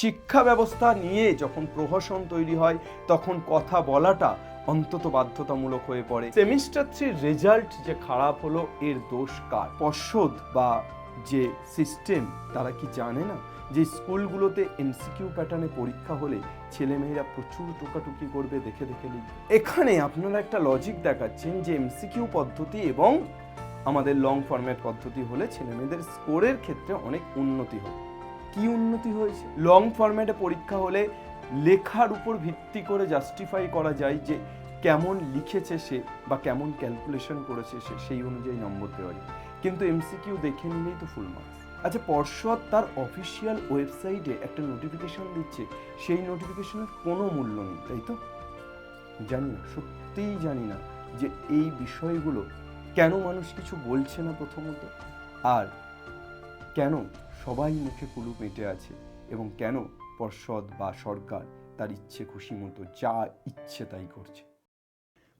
শিক্ষা ব্যবস্থা নিয়ে যখন প্রহসন তৈরি হয়, তখন কথা বলাটা অন্তত বাধ্যতামূলক হয়ে পড়ে। সেমিস্টার থ্রির রেজাল্ট যে খারাপ হলো, এর দোষ কার? পর্ষদ বা যে সিস্টেম, তারা কি জানে না যে স্কুলগুলোতে এমসিকিউ প্যাটার্নে পরীক্ষা হলে ছেলেমেয়েরা প্রচুর টোকাটুকি করবে, দেখে দেখে লিখবে? এখানে আপনারা একটা লজিক দেখাচ্ছেন যে এমসিকিউ পদ্ধতি এবং আমাদের লং ফরম্যাট পদ্ধতি হলে ছেলেমেয়েদের স্কোরের ক্ষেত্রে অনেক উন্নতি হবে। কি উন্নতি হয়েছে? লং ফরম্যাটে পরীক্ষা হলে লেখার উপর ভিত্তি করে জাস্টিফাই করা যায় যে কেমন লিখেছে সে বা কেমন ক্যালকুলেশন করেছে সে, সেই অনুযায়ী নম্বর দেওয়া যায়। কিন্তু এমসিকিউ দেখে নিলেই তো ফুল মার্কস আচ্ছা পর্ষদ তার অফিসিয়াল ওয়েবসাইটে একটা নোটিফিকেশন দিচ্ছে। সেই নোটিফিকেশনের কোনো মূল্য নেই, তাই তো? জানি না, সত্যিই জানি না যে এই বিষয়গুলো কেন মানুষ কিছু বলছে না প্রথমত। আর কেন সবাই মুখে কুলু পেটে আছে এবং কেন পর্ষদ বা সরকার তার ইচ্ছে খুশি মতো যা ইচ্ছে তাই করছে?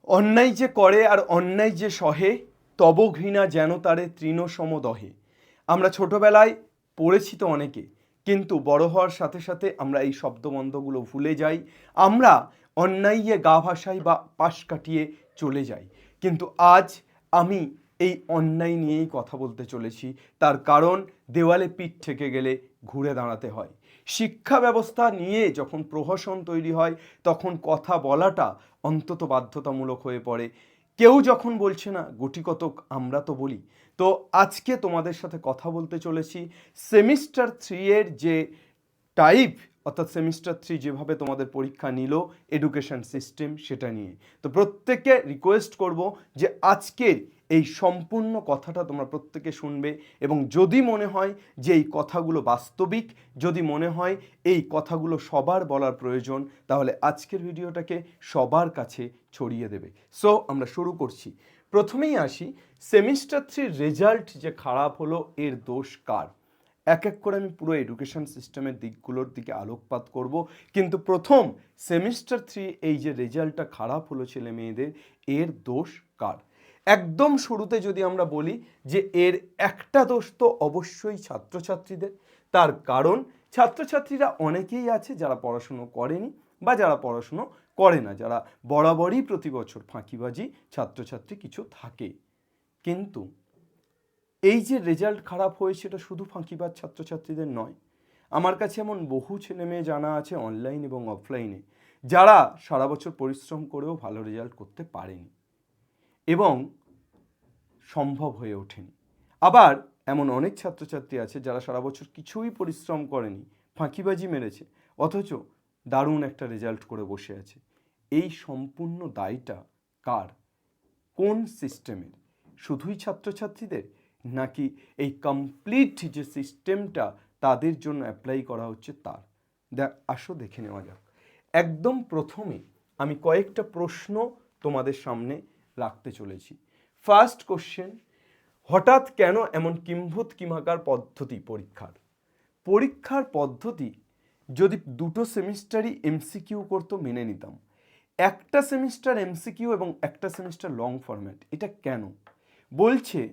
অন্যায় যে করে আর অন্যায় যে সহে, তব ঘৃণা যেন তারে তৃণসম দহে। আমরা ছোটবেলায় পড়েছি তো অনেকে, কিন্তু বড় হওয়ার সাথে সাথে আমরা এই শব্দবন্ধগুলো ভুলে যাই, আমরা অন্যাইয়ে গা ভাসাই বা পাশ কাটিয়ে চলে যাই। কিন্তু আজ আমি এই অন্যায় নিয়েই কথা বলতে চলেছি। তার কারণ দেওয়ালে পিঠ থেকে গেলে ঘুরে দাঁড়াতে হয়। শিক্ষা ব্যবস্থা নিয়ে যখন প্রহসন তৈরি হয়, তখন কথা বলাটা অন্তত বাধ্যতামূলক হয়ে পড়ে। কেউ যখন বলছে না গুটি কতক আমরা তো বলি। তো আজকে তোমাদের সাথে কথা বলতে চলেছি। সেমিস্টার থ্রি এর যে টাইপ, অর্থাৎ সেমিস্টার থ্রি যেভাবে তোমাদের পরীক্ষা নিল, এডুকেশন সিস্টেম সেটা নিয়ে। তো প্রত্যেককে রিকোয়েস্ট করব যে আজকের এই সম্পূর্ণ কথাটা তোমরা প্রত্যেকে শুনবে এবং যদি মনে হয় যে এই কথাগুলো বাস্তবিক, যদি মনে হয় এই কথাগুলো সবার বলার প্রয়োজন, তাহলে আজকের ভিডিওটাকে সবার কাছে ছড়িয়ে দেবে। সো আমরা শুরু করছি। প্রথমেই আসি সেমিস্টার থ্রির রেজাল্ট যে খারাপ হলো, এর দোষ কার? এক এক করে আমি পুরো এডুকেশন সিস্টেমের দিকগুলোর দিকে আলোকপাত করব, কিন্তু প্রথম সেমিস্টার থ্রি এই যে রেজাল্টটা খারাপ হলো ছেলে মেয়েদের, এর দোষ কার? একদম শুরুতে যদি আমরা বলি যে এর একটা দোষ তো অবশ্যই ছাত্রছাত্রীদের। তার কারণ ছাত্রছাত্রীরা অনেকেই আছে যারা পড়াশুনো করেনি বা যারা পড়াশুনো করে না, যারা বরাবরই প্রতি বছর ফাঁকিবাজি, ছাত্রছাত্রী কিছু থাকে। কিন্তু এই যে রেজাল্ট খারাপ হয়েছে সেটা শুধু ফাঁকিবাজ ছাত্রছাত্রীদের নয়, আমার কাছে এমন বহু ছেলে মেয়ে জানা আছে অনলাইন এবং অফলাইনে যারা সারা বছর পরিশ্রম করেও ভালো রেজাল্ট করতে পারেনি। এবং সম্ভব হয়ে ওঠেনি। আবার এমন অনেক ছাত্রছাত্রী আছে যারা সারা বছর কিছুই পরিশ্রম করেনি, ফাঁকিবাজি মেরেছে, অথচ দারুণ একটা রেজাল্ট করে বসে আছে। এই সম্পূর্ণ দায়টা কার? কোন সিস্টেমের শুধুই ছাত্রছাত্রীদের? নাকি এই কমপ্লিট যে সিস্টেমটা তাদের জন্য অ্যাপ্লাই করা হচ্ছে তার? দেখ আসো দেখে নেওয়া যাক। একদম প্রথমে আমি কয়েকটা প্রশ্ন তোমাদের সামনে রাখতে চলেছি। ফার্স্ট কোশ্চেন হঠাৎ কেন এমন কিম্ভূত কিমাকার পদ্ধতি পরীক্ষার? পরীক্ষার পদ্ধতি, যদি দুটো সেমিস্টারই এমসিকিউ করতো মেনে নিতাম। একটা সেমিস্টার এমসিকিউ এবং একটা সেমিস্টার লং ফরম্যাট এটা কেন? বলছে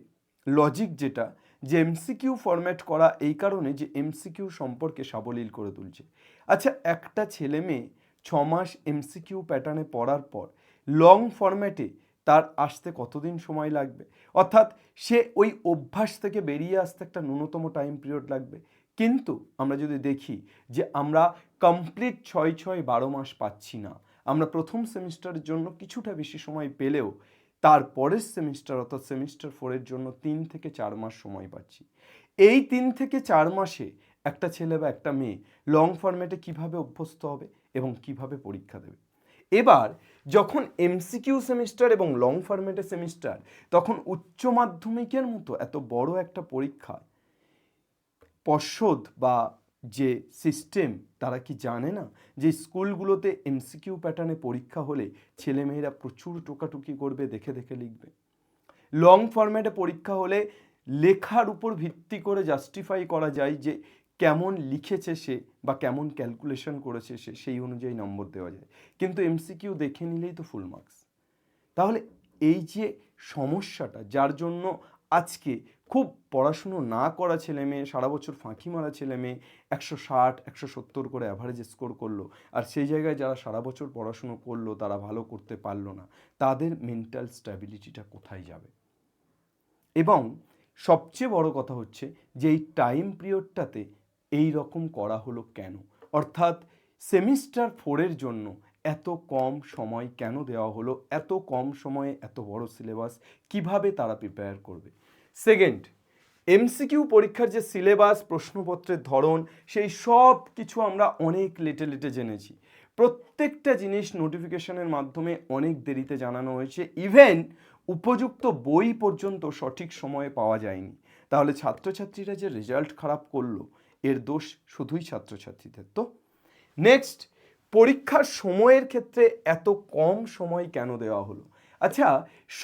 লজিক যেটা, যে এমসিকিউ ফরম্যাট করা এই কারণে যে এমসিকিউ সম্পর্কে সাবলীল করে তুলছে। আচ্ছা একটা ছেলে মেয়ে ছ মাস এমসিকিউ প্যাটার্নে পড়ার পর লং ফরম্যাটে তার আসতে কতদিন সময় লাগবে? অর্থাৎ সে ওই অভ্যাস থেকে বেরিয়ে আসতে একটা ন্যূনতম টাইম পিরিয়ড লাগবে। কিন্তু আমরা যদি দেখি যে আমরা কমপ্লিট ছয় ছয় বারো মাস পাচ্ছি না, আমরা প্রথম সেমিস্টারের জন্য কিছুটা বেশি সময় পেলেও তার পরের সেমিস্টার অর্থাৎ সেমিস্টার ফোরের জন্য তিন থেকে চার মাস সময় পাচ্ছি। এই তিন থেকে চার মাসে একটা ছেলে বা একটা মেয়ে লং ফরম্যাটে কীভাবে অভ্যস্ত হবে এবং কীভাবে পরীক্ষা দেবে? এবার যখন এমসিকিউ সেমিস্টার এবং লং ফরম্যাটের সেমিস্টার তখন উচ্চ মাধ্যমিকের মতো এত বড় একটা পরীক্ষা, পর্ষদ বা যে সিস্টেম তারা কি জানে না যে স্কুলগুলোতে এমসিকিউ প্যাটার্নে পরীক্ষা হলে ছেলেমেয়েরা প্রচুর টোকাটুকি করবে, দেখে দেখে লিখবে। লং ফরম্যাটে পরীক্ষা হলে লেখার উপর ভিত্তি করে জাস্টিফাই করা যায় যে কেমন লিখেছে সে বা কেমন ক্যালকুলেশন করেছে সে, সেই অনুযায়ী নম্বর দেওয়া যায়। কিন্তু এমসিকিউ দেখে নিলেই তো ফুল মার্কস তাহলে এই যে সমস্যাটা, যার জন্য আজকে খুব পড়াশুনো না করা ছেলে মেয়ে, সারা বছর ফাঁকি মারা ছেলে মেয়ে, একশো ষাট, একশো সত্তর করে অ্যাভারেজ স্কোর করল, আর সেই জায়গায় যারা সারা বছর পড়াশুনো করল, তারা ভালো করতে পারল না, তাদের মেন্টাল স্ট্যাবিলিটিটা কোথায় যাবে? এবং সবচেয়ে বড় কথা হচ্ছে যে, এই টাইম পিরিয়ডটাতে এই রকম করা হলো কেন? অর্থাৎ সেমিস্টার ফোরের জন্য এত কম সময় কেন দেওয়া হলো? এত কম সময়ে এত বড় সিলেবাস কীভাবে তারা প্রিপেয়ার করবে? সেকেন্ড এমসিকিউ পরীক্ষার যে সিলেবাস প্রশ্নপত্রের ধরন, সেই সব কিছু আমরা অনেক লেটে লেটে জেনেছি। প্রত্যেকটা জিনিস নোটিফিকেশনের মাধ্যমে অনেক দেরিতে জানানো হয়েছে। ইভেন উপযুক্ত বই পর্যন্ত সঠিক সময়ে পাওয়া যায়নি। তাহলে ছাত্রছাত্রীরা যে রেজাল্ট খারাপ করল এর দোষ শুধুই ছাত্রছাত্রীদের। তো নেক্সট পরীক্ষার সময়ের ক্ষেত্রে এত কম সময় কেন দেওয়া হলো? আচ্ছা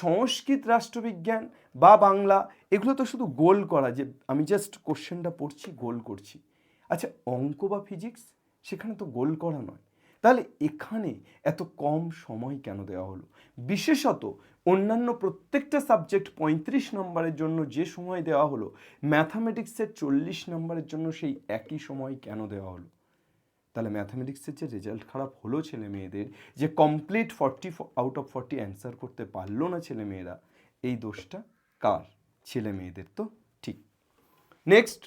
সংস্কৃত, রাষ্ট্রবিজ্ঞান বা বাংলা এগুলো তো শুধু গোল করা যে আমি জাস্ট কোশ্চেনটা পড়ছি, গোল করছি। আচ্ছা অঙ্ক বা ফিজিক্স সেখানে তো গোল করা নয়। তাহলে এখানে এত কম সময় কেন দেওয়া হলো? বিশেষত অন্যান্য প্রত্যেকটা সাবজেক্ট পঁয়ত্রিশ নম্বরের জন্য যে সময় দেওয়া হলো ম্যাথামেটিক্সের চল্লিশ নম্বরের জন্য সেই একই সময় কেন দেওয়া হলো? তাহলে ম্যাথামেটিক্সের যে রেজাল্ট খারাপ হলো ছেলে মেয়েদের, যে complete forty out of forty answer করতে পারল না ছেলে মেয়েরা, এই দোষটা কার? ছেলে মেয়েদের তো ঠিক। নেক্সট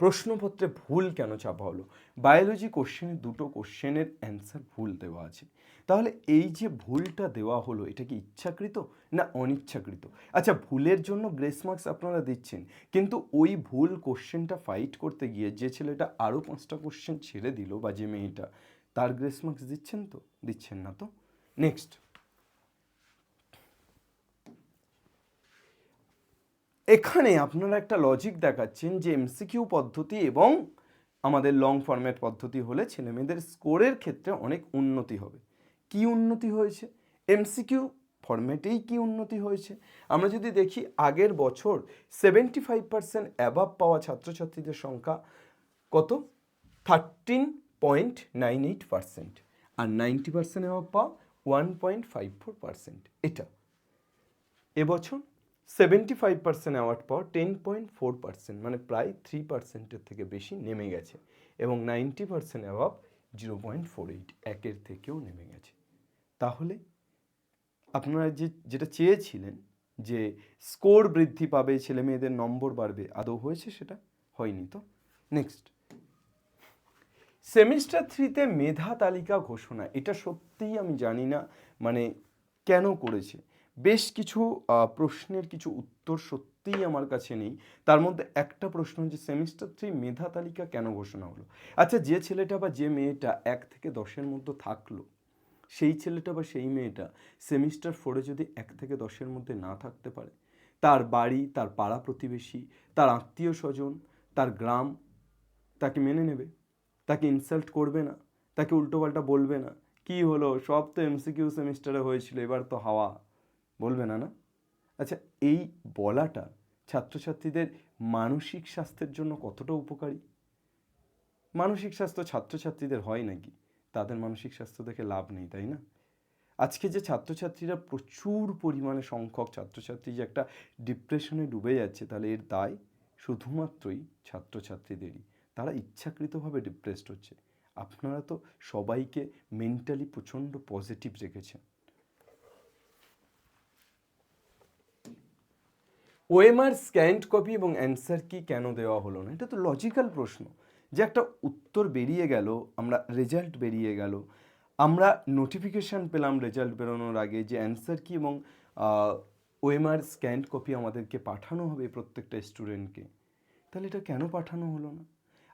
প্রশ্নপত্রে ভুল কেন চাপা হলো? বায়োলজি কোশ্চেনে দুটো কোশ্চেনের অ্যান্সার ভুল দেওয়া আছে। তাহলে এই যে ভুলটা দেওয়া হলো, এটা কি ইচ্ছাকৃত না অনিচ্ছাকৃত? আচ্ছা ভুলের জন্য গ্রেস মার্কস আপনারা দিচ্ছেন, কিন্তু ওই ভুল কোশ্চেনটা ফাইট করতে গিয়ে যে ছেলেটা আরও পাঁচটা কোশ্চেন ছেড়ে দিল বা যে মেয়েটা, তার গ্রেস মার্কস দিচ্ছেন তো? দিচ্ছেন না তো? নেক্সট এখানে আপনারা একটা লজিক দেখাচ্ছেন যে এমসিকিউ পদ্ধতি এবং আমাদের লং ফরম্যাট পদ্ধতি হলে ছেলেমেয়েদের স্কোরের ক্ষেত্রে অনেক উন্নতি হবে। কি উন্নতি হয়েছে? এমসিকিউ ফরম্যাটেই কি উন্নতি হয়েছে? আমরা যদি দেখি আগের বছর সেভেন্টি ফাইভ পার্সেন্ট অ্যাবাভ পাওয়া ছাত্রছাত্রীদের সংখ্যা কত? Thirteen point nine eight percent আর নাইনটি পার্সেন্ট অ্যাবাভ পাওয়া one point five four percent এটা। এবছর সেভেন্টি ফাইভ পার্সেন্ট অ্যাওয়ার্ড পাওয়া টেন পয়েন্ট ফোর পার্সেন্ট মানে প্রায় থ্রি পার্সেন্টের থেকে বেশি নেমে গেছে এবং ninety percent above zero point four eight একের থেকেও নেমে গেছে। তাহলে আপনারা যে, যেটা চেয়েছিলেন যে স্কোর বৃদ্ধি পাবে, ছেলে মেয়েদের নম্বর বাড়বে, আদৌ হয়েছে সেটা? হয়নি তো? নেক্সট সেমিস্টার থ্রিতে মেধা তালিকা ঘোষণা, এটা সত্যিই আমি জানি না মানে কেন করেছে? বেশ কিছু প্রশ্নের কিছু উত্তর সত্যিই আমার কাছে নেই। তার মধ্যে একটা প্রশ্ন হচ্ছে, সেমিস্টার থ্রি মেধা তালিকা কেন ঘোষণা হলো? আচ্ছা যে ছেলেটা বা যে মেয়েটা এক থেকে দশের মধ্যে থাকল, সেই ছেলেটা বা সেই মেয়েটা সেমিস্টার ফোরে যদি এক থেকে দশের মধ্যে না থাকতে পারে, তার বাড়ি, তার পাড়া প্রতিবেশী, তার আত্মীয় স্বজন, তার গ্রাম, তাকে মেনে নেবে? তাকে ইনসাল্ট করবে না? তাকে উল্টোপাল্টা বলবে না? কি হলো? সব তো এমসিকিউ সেমিস্টারে হয়েছিল, এবার তো হাওয়া। বলবে না না? আচ্ছা এই বলাটা ছাত্রছাত্রীদের মানসিক স্বাস্থ্যের জন্য কতটা উপকারী? মানসিক স্বাস্থ্য ছাত্রছাত্রীদের হয় নাকি? তাদের মানসিক স্বাস্থ্য দেখে লাভ নেই, তাই না? আজকে যে ছাত্রছাত্রীরা প্রচুর পরিমাণে সংখ্যক ছাত্রছাত্রী যে একটা ডিপ্রেশনে ডুবে যাচ্ছে, তাহলে এর দায় শুধুমাত্রই ছাত্রছাত্রীদেরই। তারা ইচ্ছাকৃতভাবে ডিপ্রেসড হচ্ছে। আপনারা তো সবাইকে মেন্টালি প্রচণ্ড পজিটিভ রেখেছেন। ওএমআর স্ক্যান্ড কপি এবং অ্যান্সার কি কেন দেওয়া হলো না? এটা তো লজিক্যাল প্রশ্ন। যে একটা উত্তর বেরিয়ে গেল, আমরা রেজাল্ট বেরিয়ে গেল, আমরা নোটিফিকেশান পেলাম রেজাল্ট বেরোনোর আগে যে অ্যান্সার কি এবং ওএমআর স্ক্যান্ড কপি আমাদেরকে পাঠানো হবে প্রত্যেকটা স্টুডেন্টকে। তাহলে এটা কেন পাঠানো হলো না?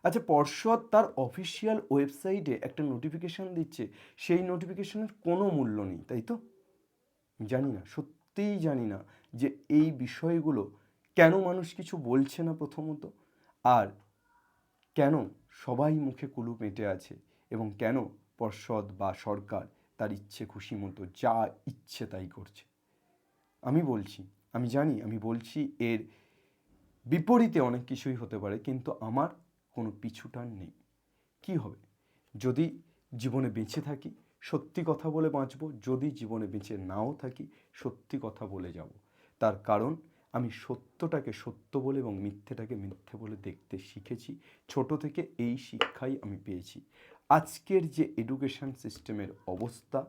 আচ্ছা পর্ষদ তার অফিসিয়াল ওয়েবসাইটে একটা নোটিফিকেশান দিচ্ছে। সেই নোটিফিকেশনের কোনো মূল্য নেই, তাই তো? জানি না, সত্যিই জানি না। যে এই বিষয়গুলো কেন মানুষ কিছু বলছে না প্রথমত? আর কেন সবাই মুখে কুলু পেটে আছে? এবং কেন পর্ষদ বা সরকার তার ইচ্ছে খুশি মতো যা ইচ্ছে তাই করছে? আমি বলছি, আমি জানি, আমি বলছি এর বিপরীতে অনেক কিছুই হতে পারে, কিন্তু আমার কোনো পিছুটান নেই। কি হবে? যদি জীবনে বেঁচে থাকি, সত্যি কথা বলে বাঁচবো। যদি জীবনে বেঁচে নাও থাকি, সত্যি কথা বলে যাব। তার কারণ, আমি সত্যটাকে সত্য বলে এবং মিথ্যেটাকে মিথ্যে বলে দেখতে শিখেছি। ছোট থেকে এই শিক্ষাই আমি পেয়েছি। আজকের যে এডুকেশন সিস্টেমের অবস্থা,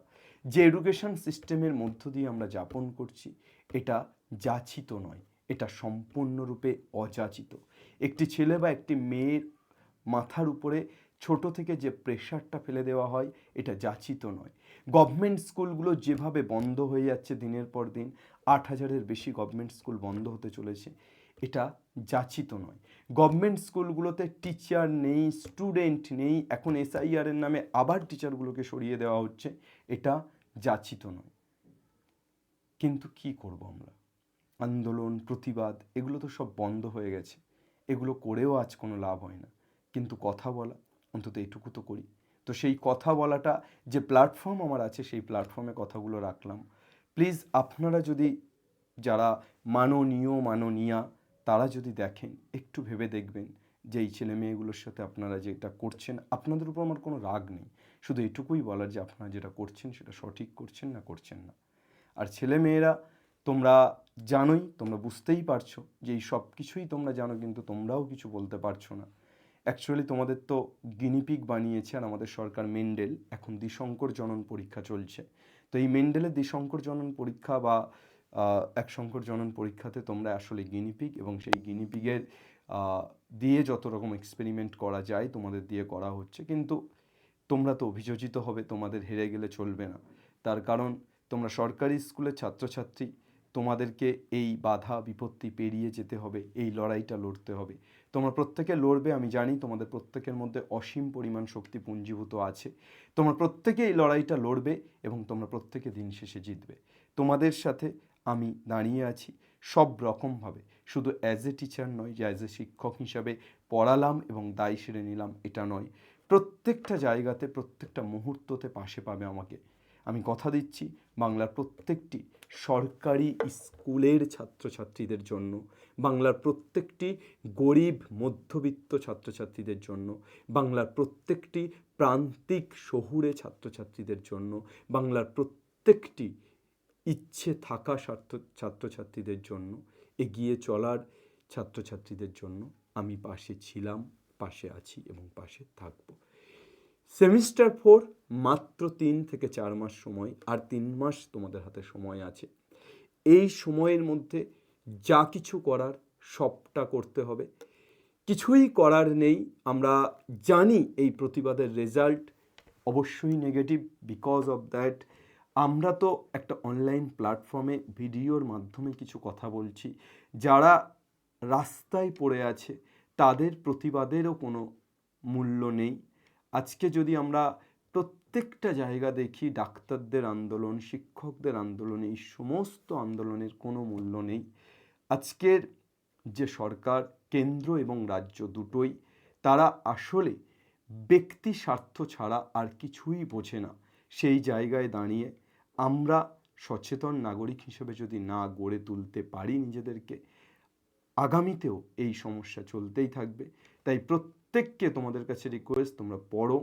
যে এডুকেশন সিস্টেমের মধ্য দিয়ে আমরা যাপন করছি, এটা যাচিত নয়, এটা সম্পূর্ণরূপে অযাচিত। একটি ছেলে বা একটি মেয়ের মাথার উপরে ছোট থেকে যে প্রেশারটা ফেলে দেওয়া হয়, এটা যাচিত নয়। গভর্নমেন্ট স্কুলগুলো যেভাবে বন্ধ হয়ে যাচ্ছে দিনের পর দিন আট হাজারের বেশি গভর্নমেন্ট স্কুল বন্ধ হতে চলেছে। এটা যাচিত নয়। গভর্নমেন্ট স্কুলগুলোতে টিচার নেই স্টুডেন্ট নেই, এখন এসআইআর এর নামে আবার টিচারগুলোকে সরিয়ে দেওয়া হচ্ছে। এটা যাচিত নয়। কিন্তু কি করব আমরা? আন্দোলন, প্রতিবাদ, এগুলো তো সব বন্ধ হয়ে গেছে। এগুলো করেও আজ কোনো লাভ হয় না। কিন্তু কথা বলা, অন্তত এটুকু তো করি। তো সেই কথা বলাটা যে প্ল্যাটফর্ম আমার আছে, সেই প্ল্যাটফর্মে কথাগুলো রাখলাম। প্লিজ আপনারা যদি যারা মাননীয়, মাননীয়া, তারা যদি দেখেন, একটু ভেবে দেখবেন যে এই ছেলে মেয়েগুলোর সাথে আপনারা যেটা করছেন, আপনাদের উপর আমার কোনো রাগ নেই। শুধু এটুকুই বলার যে আপনারা যেটা করছেন, সেটা সঠিক করছেন না করছেন না। আর ছেলে মেয়েরা, তোমরা জানোই, তোমরা বুঝতেই পারছ যে এই সব কিছুই তোমরা জানো, কিন্তু তোমরাও কিছু বলতে পারছ না। অ্যাকচুয়ালি তোমাদের তো গিনিপিক বানিয়েছে আর আমাদের সরকার মেন্ডেল। এখন দ্বিশঙ্কর জনন পরীক্ষা চলছে। তো এই মেন্ডেলের দ্বিশঙ্কর জনন পরীক্ষা বা এক শঙ্কর জনন পরীক্ষাতে তোমরা আসলে গিনিপিক এবং সেই গিনিপিগের দিয়ে যত রকম এক্সপেরিমেন্ট করা যায় তোমাদের দিয়ে করা হচ্ছে। কিন্তু তোমরা তো অভিযোজিত হবে, তোমাদের হেরে গেলে চলবে না। তার কারণ তোমরা সরকারি স্কুলের ছাত্রছাত্রী, তোমাদেরকে এই বাধা বিপত্তি পেরিয়ে যেতে হবে, এই লড়াইটা লড়তে হবে। তোমরা প্রত্যেকে লড়বে, আমি জানি তোমাদের প্রত্যেকের মধ্যে অসীম পরিমাণ শক্তি পুঞ্জীভূত আছে। তোমরা প্রত্যেকে এই লড়াইটা লড়বে এবং তোমরা প্রত্যেকে দিন শেষে জিতবে। তোমাদের সাথে আমি দাঁড়িয়ে আছি সব রকমভাবে। শুধু অ্যাজ এ টিচার নয়, যে অ্যাজ এ শিক্ষক হিসাবে পড়ালাম এবং দায় সেরে নিলাম, এটা নয়। প্রত্যেকটা জায়গাতে, প্রত্যেকটা মুহূর্ততে পাশে পাবে আমাকে। আমি কথা দিচ্ছি বাংলার প্রত্যেকটি সরকারি স্কুলের ছাত্রছাত্রীদের জন্য, বাংলার প্রত্যেকটি গরিব মধ্যবিত্ত ছাত্রছাত্রীদের জন্য, বাংলার প্রত্যেকটি প্রান্তিক শহুরে ছাত্রছাত্রীদের জন্য, বাংলার প্রত্যেকটি ইচ্ছে থাকা ছাত্র ছাত্রছাত্রীদের জন্য, এগিয়ে চলার ছাত্রছাত্রীদের জন্য আমি পাশে ছিলাম, পাশে আছি এবং পাশে থাকব। সেমিস্টার ফোর মাত্র তিন থেকে চার মাস সময়, আর তিন মাস তোমাদের হাতে সময় আছে। এই সময়ের মধ্যে যা কিছু করার সবটা করতে হবে। কিছুই করার নেই, আমরা জানি এই প্রতিবাদের রেজাল্ট অবশ্যই নেগেটিভ বিকজ অফ দ্যাট আমরা তো একটা অনলাইন প্ল্যাটফর্মে ভিডিওর মাধ্যমে কিছু কথা বলছি। যারা রাস্তায় পড়ে আছে, তাদের প্রতিবাদেরও কোনো মূল্য নেই। আজকে যদি আমরা প্রত্যেকটা জায়গা দেখি, ডাক্তারদের আন্দোলন, শিক্ষকদের আন্দোলন, এই সমস্ত আন্দোলনের কোনো মূল্য নেই। আজকের যে সরকার, কেন্দ্র এবং রাজ্য দুটোই, তারা আসলে ব্যক্তি স্বার্থ ছাড়া আর কিছুই বোঝে না। সেই জায়গায় দাঁড়িয়ে আমরা সচেতন নাগরিক হিসেবে যদি না গড়ে তুলতে পারি নিজেদেরকে, আগামীতেও এই সমস্যা চলতেই থাকবে। তাই প্রত্যেককে তোমাদের কাছে রিকোয়েস্ট তোমরা পড়ো,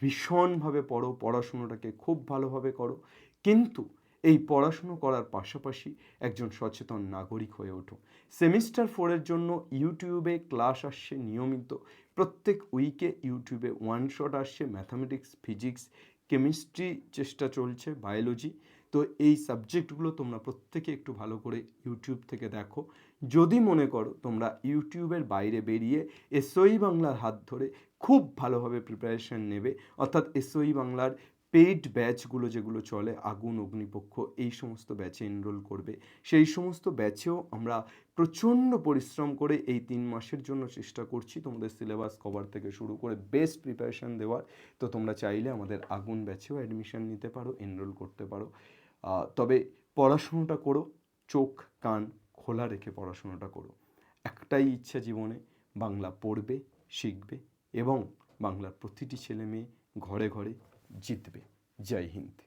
ভীষণভাবে পড়ো, পড়াশুনোটাকে খুব ভালোভাবে করো। কিন্তু এই পড়াশুনো করার পাশাপাশি একজন সচেতন নাগরিক হয়ে ওঠো। সেমিস্টার ফোরের জন্য ইউটিউবে ক্লাস আসছে নিয়মিত। প্রত্যেক উইকে ইউটিউবে ওয়ান শট আসছে। ম্যাথামেটিক্স ফিজিক্স কেমিস্ট্রি চেষ্টা চলছে বায়োলজি তো এই সাবজেক্টগুলো তোমরা প্রত্যেকে একটু ভালো করে ইউটিউব থেকে দেখো। যদি মনে করো তোমরা ইউটিউবের বাইরে বেরিয়ে এসওই বাংলার হাত ধরে খুব ভালোভাবে প্রিপারেশন নেবে, অর্থাৎ এসওই বাংলার পেইড ব্যাচগুলো যেগুলো চলে, আগুন, অগ্নিপক্ষ, এই সমস্ত ব্যাচে এনরোল করবে। সেই সমস্ত ব্যাচেও আমরা প্রচণ্ড পরিশ্রম করে এই তিন মাসের জন্য চেষ্টা করছি তোমাদের সিলেবাস কভার থেকে শুরু করে বেস্ট প্রিপারেশন দেওয়ার। তো তোমরা চাইলে আমাদের আগুন ব্যাচেও অ্যাডমিশান নিতে পারো এনরোল করতে পারো। তবে পড়াশুনোটা করো, চোখ, কান খোলা রেখে পড়াশোনাটা করো। একটাই ইচ্ছা জীবনে, বাংলা পড়বে, শিখবে এবং বাংলার প্রতিটি ছেলে মেয়ে ঘরে ঘরে জিতবে। জয় হিন্দ।